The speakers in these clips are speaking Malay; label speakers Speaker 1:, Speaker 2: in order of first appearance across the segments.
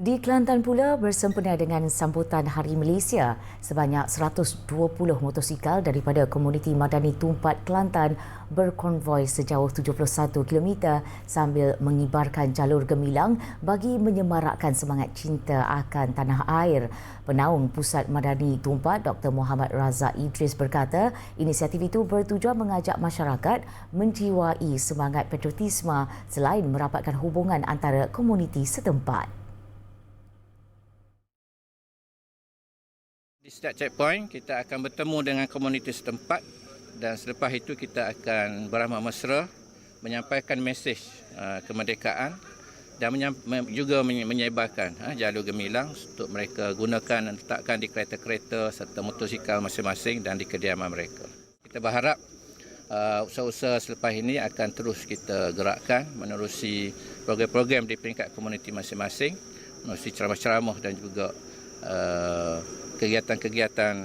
Speaker 1: Di Kelantan pula bersempena dengan sambutan Hari Malaysia, sebanyak 120 motosikal daripada komuniti Madani Tumpat Kelantan berkonvoi sejauh 71 km sambil mengibarkan jalur gemilang bagi menyemarakkan semangat cinta akan tanah air. Penaung Pusat Madani Tumpat Dr. Muhammad Razak Idris berkata, inisiatif itu bertujuan mengajak masyarakat menjiwai semangat patriotisme selain merapatkan hubungan antara komuniti setempat.
Speaker 2: Di setiap checkpoint kita akan bertemu dengan komuniti setempat dan selepas itu kita akan beramal mesra menyampaikan mesej uh, kemerdekaan dan juga menye- menyebarkan uh, jalur gemilang untuk mereka gunakan dan letakkan di kereta-kereta serta motosikal masing-masing dan di kediaman mereka. Kita berharap uh, usaha-usaha selepas ini akan terus kita gerakkan menerusi program-program di peringkat komuniti masing-masing menerusi ceramah-ceramah dan juga uh, kegiatan-kegiatan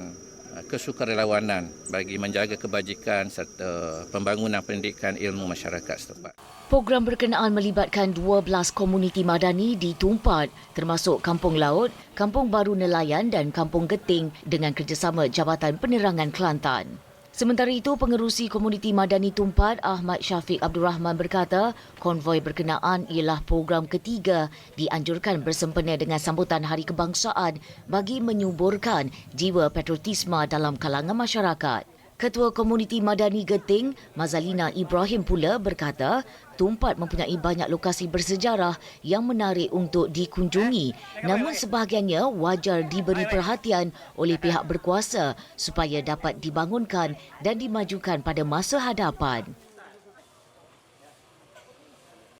Speaker 2: uh, kesukarelawanan bagi menjaga kebajikan serta pembangunan pendidikan ilmu masyarakat setempat.
Speaker 1: Program berkenaan melibatkan 12 komuniti madani di Tumpat termasuk Kampung Laut, Kampung Baru Nelayan dan Kampung Geting dengan kerjasama Jabatan Penerangan Kelantan. Sementara itu, pengerusi komuniti Madani Tumpat Ahmad Syafiq Abdul Rahman berkata, konvoi berkenaan ialah program ketiga dianjurkan bersempena dengan sambutan Hari Kebangsaan bagi menyuburkan jiwa patriotisme dalam kalangan masyarakat. Ketua Komuniti Madani Geting, Mazalina Ibrahim pula berkata, Tumpat mempunyai banyak lokasi bersejarah yang menarik untuk dikunjungi namun sebahagiannya wajar diberi perhatian oleh pihak berkuasa supaya dapat dibangunkan dan dimajukan pada masa hadapan.